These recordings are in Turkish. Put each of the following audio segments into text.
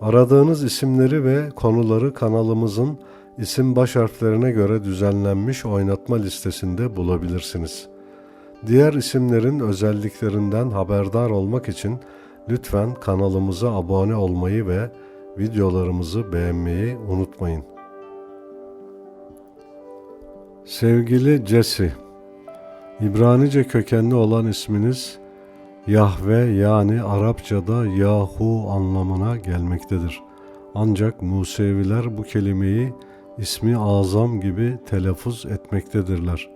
Aradığınız isimleri ve konuları kanalımızın isim baş harflerine göre düzenlenmiş oynatma listesinde bulabilirsiniz. Diğer isimlerin özelliklerinden haberdar olmak için lütfen kanalımıza abone olmayı ve videolarımızı beğenmeyi unutmayın. Sevgili Jesse, İbranice kökenli olan isminiz Yahve yani Arapçada Yahu anlamına gelmektedir. Ancak Museviler bu kelimeyi ismi azam gibi telaffuz etmektedirler.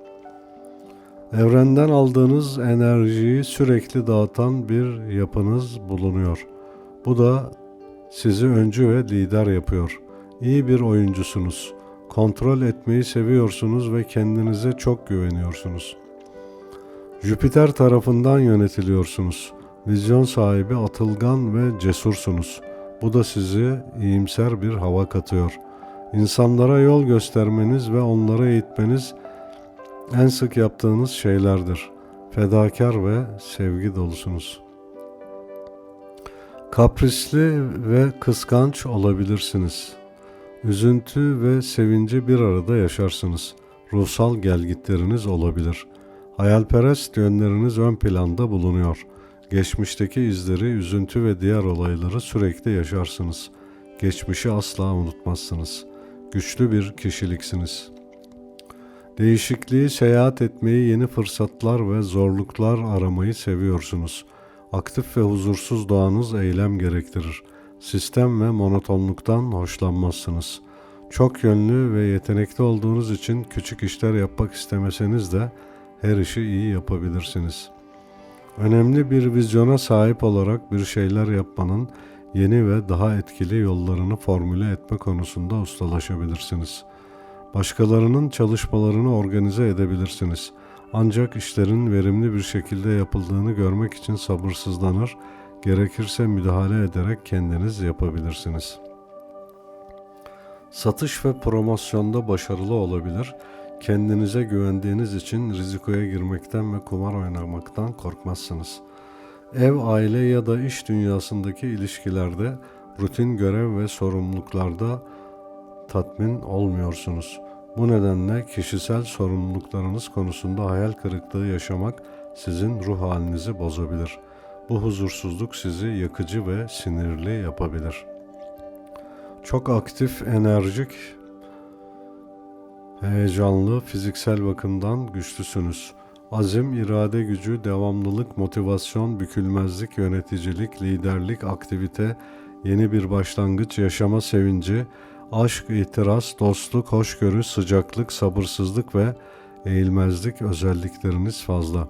Evrenden aldığınız enerjiyi sürekli dağıtan bir yapınız bulunuyor. Bu da sizi öncü ve lider yapıyor. İyi bir oyuncusunuz. Kontrol etmeyi seviyorsunuz ve kendinize çok güveniyorsunuz. Jüpiter tarafından yönetiliyorsunuz. Vizyon sahibi, atılgan ve cesursunuz. Bu da sizi iyimser bir hava katıyor. İnsanlara yol göstermeniz ve onlara eğitmeniz en sık yaptığınız şeylerdir. Fedakar ve sevgi dolusunuz. Kaprisli ve kıskanç olabilirsiniz. Üzüntü ve sevinci bir arada yaşarsınız. Ruhsal gelgitleriniz olabilir. Hayalperest yönleriniz ön planda bulunuyor. Geçmişteki izleri, üzüntü ve diğer olayları sürekli yaşarsınız. Geçmişi asla unutmazsınız. Güçlü bir kişiliksiniz. Değişikliği, seyahat etmeyi, yeni fırsatlar ve zorluklar aramayı seviyorsunuz. Aktif ve huzursuz doğanız eylem gerektirir. Sistem ve monotonluktan hoşlanmazsınız. Çok yönlü ve yetenekli olduğunuz için küçük işler yapmak istemeseniz de her işi iyi yapabilirsiniz. Önemli bir vizyona sahip olarak bir şeyler yapmanın yeni ve daha etkili yollarını formüle etme konusunda ustalaşabilirsiniz. Başkalarının çalışmalarını organize edebilirsiniz. Ancak işlerin verimli bir şekilde yapıldığını görmek için sabırsızlanır, gerekirse müdahale ederek kendiniz yapabilirsiniz. Satış ve promosyonda başarılı olabilir, kendinize güvendiğiniz için rizikoya girmekten ve kumar oynamaktan korkmazsınız. Ev, aile ya da iş dünyasındaki ilişkilerde rutin görev ve sorumluluklarda tatmin olmuyorsunuz. Bu nedenle kişisel sorumluluklarınız konusunda hayal kırıklığı yaşamak sizin ruh halinizi bozabilir. Bu huzursuzluk sizi yakıcı ve sinirli yapabilir. Çok aktif, enerjik, heyecanlı, fiziksel bakımdan güçlüsünüz. Azim, irade gücü, devamlılık, motivasyon, bükülmezlik, yöneticilik, liderlik, aktivite, yeni bir başlangıç, yaşama sevinci, aşk, itiraz, dostluk, hoşgörü, sıcaklık, sabırsızlık ve eğilmezlik özellikleriniz fazla.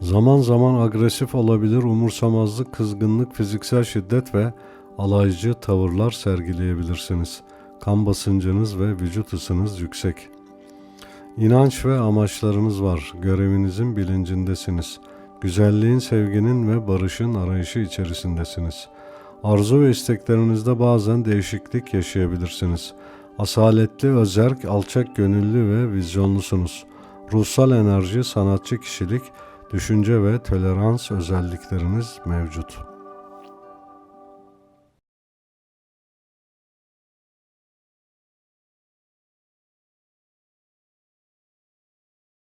Zaman zaman agresif olabilir, umursamazlık, kızgınlık, fiziksel şiddet ve alaycı tavırlar sergileyebilirsiniz. Kan basıncınız ve vücut ısınız yüksek. İnanç ve amaçlarınız var. Görevinizin bilincindesiniz. Güzelliğin, sevginin ve barışın arayışı içerisindesiniz.'' Arzu ve isteklerinizde bazen değişiklik yaşayabilirsiniz. Asaletli, özerk, alçak gönüllü ve vizyonlusunuz. Ruhsal enerji, sanatçı kişilik, düşünce ve tolerans özellikleriniz mevcut.''